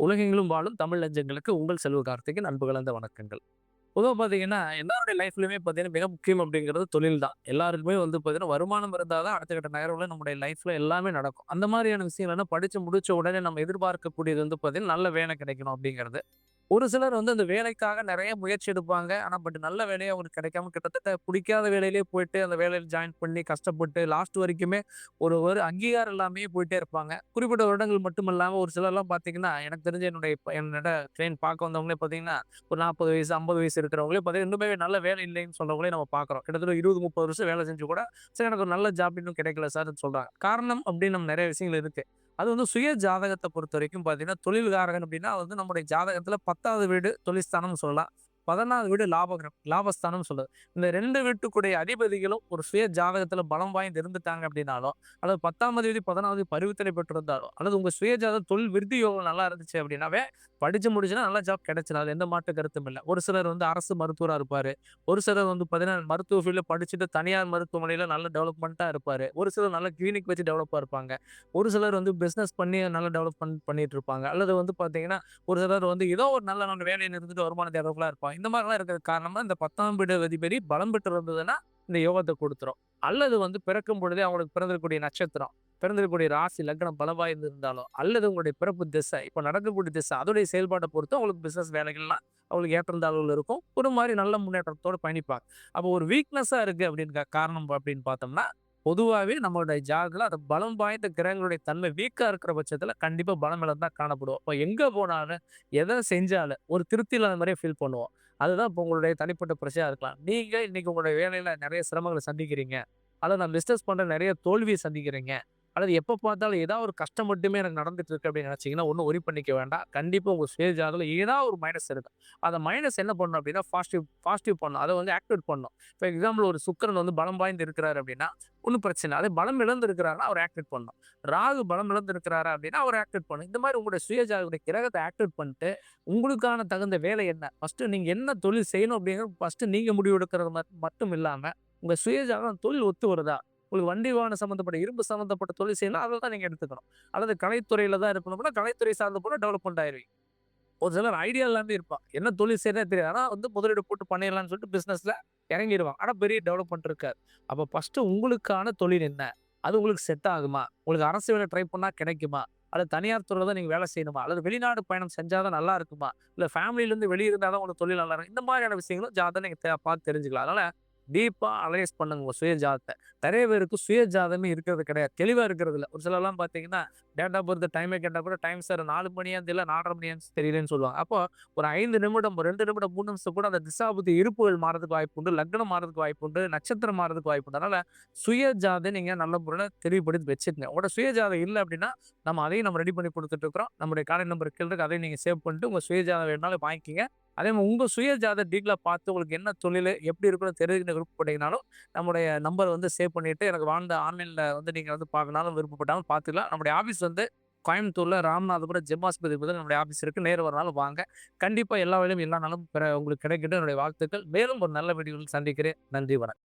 உலகெங்கிலும் வாழும் தமிழ் நெஞ்சங்களுக்கு உங்கள் செல்வ கார்த்திகன் அன்பு கலந்த வணக்கங்கள். பொதுவாக பார்த்தீங்கன்னா, எல்லாருடைய லைஃப்லையுமே பார்த்தீங்கன்னா, மிக முக்கியம் அப்படிங்கிறது தொழில் தான். எல்லாருக்குமே வந்து பார்த்தீங்கன்னா, வருமானம் இருந்தால் தான் அடுத்த கட்ட நகரங்களில் நம்முடைய லைஃப்பில் எல்லாமே நடக்கும். அந்த மாதிரியான விஷயங்கள் படித்து முடித்த உடனே நம்ம எதிர்பார்க்கக்கூடியது வந்து பார்த்தீங்கன்னா, நல்ல வேலை கிடைக்கணும் அப்படிங்கிறது. ஒரு சிலர் வந்து அந்த வேலைக்காக நிறைய முயற்சி எடுப்பாங்க. ஆனால் பட் நல்ல வேலையை அவங்களுக்கு கிடைக்காம கிட்டத்தட்ட பிடிக்காத வேலையிலேயே போயிட்டு அந்த வேலையில் ஜாயின் பண்ணி கஷ்டப்பட்டு லாஸ்ட் வரைக்குமே ஒரு ஒரு அங்கீகாரம் எல்லாமே போயிட்டே இருப்பாங்க. குறிப்பிட்ட வருடங்கள் மட்டும் இல்லாமல் ஒரு சிலர்லாம் பார்த்தீங்கன்னா, எனக்கு தெரிஞ்ச என்னுடைய என்னோட ட்ரெயின் பார்க்க வந்தவங்களே பார்த்தீங்கன்னா, ஒரு 40 வயசு, 50 வயசு இருக்கிறவங்களே பார்த்தீங்கன்னா, இன்னுமே நல்ல வேலை இல்லைன்னு சொல்கிறவங்களே நம்ம பார்க்குறோம். கிட்டத்தட்ட 20, 30 வருஷம் வேலை செஞ்சு கூட, சரி எனக்கு ஒரு நல்ல ஜாப் இன்னும் கிடைக்கல சார்னு சொல்கிறாங்க காரணம் அப்படின்னு நம்ம நிறைய விஷயங்கள் இருக்குது அது வந்து சுய ஜாதகத்தை பொறுத்த வரைக்கும் பார்த்தீங்கன்னா, தொழில்காரகன் அப்படின்னா வந்து நம்முடைய ஜாதகத்துல 10வது வீடு தொழில்ஸ்தானம்னு சொல்லலாம். 14வது வீடு லாபகிரம் லாபஸ்தானம்னு சொல்லுது. இந்த ரெண்டு வீட்டுக்குடைய அதிபதிகளும் ஒரு சுய ஜாதகத்தில் பலம் வாய்ந்து இருந்துட்டாங்க அப்படின்னாலும், அல்லது 10ஆம் அதிபதி 14வது பரிவர்த்தனை பெற்றிருந்தாலும், அல்லது உங்கள் சுய ஜாதகம் தொழில் விருத்தி யோகம் நல்லா இருந்துச்சு அப்படின்னாவே, படிச்சு முடிச்சுன்னா நல்ல ஜாப் கிடைச்சிடும். அது எந்த மாட்டு கருத்தும் இல்லை ஒரு சிலர் வந்து அரசு மருத்துவராக இருப்பார் ஒரு சிலர் வந்து பார்த்தீங்கன்னா, மருத்துவ ஃபீல்டில் படிச்சுட்டு தனியார் மருத்துவமனையில் நல்ல டெவலப்மெண்ட்டாக இருப்பார் ஒரு சிலர் நல்ல கிளினிக் வச்சு டெவலப்பாக இருப்பாங்க. ஒரு சிலர் வந்து பிஸ்னஸ் பண்ணி நல்ல டெவலப்மெண்ட் பண்ணிட்டு இருப்பாங்க. அல்லது வந்து பார்த்தீங்கன்னா, ஒரு சிலர் வந்து ஏதோ ஒரு நல்ல நல்ல வேலையில் இருந்துட்டு வருமானம் தேடுறவங்களா இருப்பாங்க. இந்த மாதிரிலாம் இருக்கிற காரணமாக இந்த 10ஆம் வீடு அதிபதி பலம் பெற்று இருந்ததுன்னா, இந்த யோகத்தை கொடுத்துரும் அல்லது வந்து பிறக்கும் பொழுதே அவங்களுக்கு பிறந்திருக்கக்கூடிய நட்சத்திரம், பிறந்திருக்கக்கூடிய ராசி, லக்னம் பலம் இருந்திருந்தாலும் அல்லது உங்களுடைய பிறப்பு திசை, இப்போ நடக்கக்கூடிய திசை அதோடைய செயல்பாட்டை பொறுத்து உங்களுக்கு பிஸ்னஸ் வேலைகள்லாம் அவங்களுக்கு ஏற்றம் இருக்கும். ஒரு மாதிரி நல்ல முன்னேற்றத்தோடு பயணிப்பாங்க. அப்போ ஒரு வீக்னஸாக இருக்குது அப்படின்னு காரணம் அப்படின்னு பார்த்தோம்னா, பொதுவாகவே நம்மளுடைய ஜாகில் அந்த பலம் வாய்ந்த கிரகங்களுடைய தன்மை வீக்காக இருக்கிற பட்சத்தில் கண்டிப்பாக பலம் இழந்து தான் காணப்படுவோம். இப்போ எங்கே போனாலும், எதை செஞ்சாலும் ஒரு திருப்தி இல்லாத மாதிரியே ஃபீல் பண்ணுவோம். அதுதான் இப்போ உங்களுடைய தனிப்பட்ட பிரச்சனையாக இருக்கலாம். நீங்கள் இன்றைக்கி உங்களுடைய வேலையில் நிறைய சிரமங்களை சந்திக்கிறீங்க. அதை நான் பிஸ்னஸ் பண்ணுற நிறைய தோல்வியை சந்திக்கிறீங்க. அல்லது எப்போ பார்த்தாலும் ஏதாவது ஒரு கஷ்டம் மட்டுமே எனக்கு நடந்துட்டு இருக்கு அப்படின்னு நினச்சிங்கன்னா ஒன்றும் ஒரி பண்ணிக்க வேண்டாம். கண்டிப்பாக உங்கள் சுய ஜாதகத்துல ஏதாவது ஒரு மைனஸ் இருக்கும். அந்த மைனஸ் என்ன பண்ணணும் அப்படின்னா, பாசிட்டிவ் பாசிட்டிவ் பண்ணணும். அதை வந்து ஆக்டிவேட் பண்ணணும். ஃபார் எக்ஸாம்பிள் ஒரு சுக்கரன் வந்து பலம் வாய்ந்து இருக்கிறாரு அப்படின்னா, ஒன்றும் பிரச்சனை அதே பலம் இழந்து இருக்கிறாருன்னா, அவர ஆக்டிவேட் பண்ணணும். ராகு பலம் இழந்து இருக்கிறாரு அப்படின்னா, அவர் ஆக்டிவேட் பண்ணணும். இந்த மாதிரி உங்களுடைய சுய கிரகத்தை கிரகத்த ஆக்டிவேட் பண்ணிட்டு, உங்களுக்கான தகுந்த வேலை என்ன? ஃபஸ்ட்டு நீங்கள் என்ன தொழில் செய்யணும் அப்படிங்கிறது ஃபஸ்ட்டு நீங்கள் முடிவு எடுக்கிறது மட்டும் இல்லாமல் உங்கள் சுய ஜாதகம் தொழில் ஒத்து வருதா? உங்களுக்கு வண்டி வாகனம் சம்மந்தப்பட்ட இரும்பு சம்மந்தப்பட்ட தொழில் செய்யலாம். அதில் தான் நீங்கள் எடுத்துக்கணும். அல்லது கலைத்துறையில் தான் இருக்கணும் அப்படின்னா, கலைத்துறை சார்ந்த போல டெவலப்மெண்ட் ஆயிருவீங்க. ஒரு சிலர் ஐடியா இல்லாமல் இருப்பான். என்ன தொழில் செய்யறதே தெரியாது. ஆனால் வந்து முதலீடு போட்டு பண்ணிடலாம்னு சொல்லிட்டு பிஸ்னஸில் இறங்கிடுவான் ஆனால் பெரிய டெவலப்மெண்ட் இருக்காது. அப்போ ஃபஸ்ட்டு உங்களுக்கான தொழில் என்ன? அது உங்களுக்கு செட் ஆகுமா? உங்களுக்கு அரசு வேலை ட்ரை பண்ணால் கிடைக்குமா? அல்லது தனியார் துறையில் தான் நீங்கள் வேலை செய்யணுமா? அல்லது வெளிநாடு பயணம் செஞ்சால் தான் நல்லா இருக்குமா? இல்லை ஃபேமிலியிலேருந்து வெளியே இருந்தால் தான் உங்களுக்கு தொழில் நல்லா இருக்கும். இந்த மாதிரியான விஷயங்களும் ஜாதகம் நீங்கள் பார்த்து தெரிஞ்சுக்கலாம். அதனால் டீப்பாக அனலைஸ் பண்ணுங்க உங்கள் சுயஜாதத்தை நிறைய பேருக்கு சுயஜாதமே இருக்கிறது கிடையாது. தெளிவாக இருக்கிறது இல்லை ஒரு சிலர்லாம் பார்த்தீங்கன்னா, டேட் ஆஃப் பர்த் டைமே கேட்டால் கூட டைம் சார் நாலு மணியா தெரியல, நாலரை மணியா தெரியலன்னு சொல்லுவாங்க. அப்போ ஒரு ஐந்து நிமிடம், ஒரு ரெண்டு நிமிடம், மூணு நிமிஷம் கூட அந்த திசாபுத்தி இருப்புகள் மாறதுக்கு வாய்ப்பு உண்டு. லக்னம் மாறதுக்கு வாய்ப்பு உண்டு. நட்சத்திரம் மாறதுக்கு வாய்ப்பு உண்டு. அதனால சுய நீங்கள் நல்ல முறையில் தெளிவுபடுத்தி வச்சுக்கங்க. உங்களோட சுய இல்லை அப்படின்னா, நம்ம அதையும் நம்ம ரெடி பண்ணி கொடுத்துட்டு இருக்கிறோம். நம்முடைய காலை நம்பர் கீழ அதையும் நீங்கள் சேவ் பண்ணிட்டு உங்கள் சுயஜாதம் வேணாலும் வாங்கிக்கோங்க அதே மாதிரி உங்கள் சுய ஜாத டீட்டெயிலா பார்த்து உங்களுக்கு என்ன தொழில் எப்படி இருக்கணும்னு குரூப் விருப்பப்பட்டீங்கனாலும், நம்முடைய நம்பர் வந்து சேவ் பண்ணிவிட்டு எனக்கு வாழ்ந்த ஆன்லைனில் வந்து நீங்கள் வந்து பார்க்கனாலும் விருப்பப்பட்டாலும் பார்த்துக்கலாம். நம்முடைய ஆஃபீஸ் வந்து கோயம்புத்தூரில் ராமநாதபுரம் ஜெம்மாஸ்பதி முதல் நம்முடைய ஆஃபீஸ் இருக்குது நேர் ஒரு நாள் வாங்க. கண்டிப்பாக எல்லா வேலையும் எல்லா நாளும் பெற உங்களுக்கு கிடைக்கிட்டு என்னுடைய வாழ்த்துக்கள். மேலும் ஒரு நல்ல வீடியோவில் சந்திக்கிறேன். நன்றி, வணக்கம்.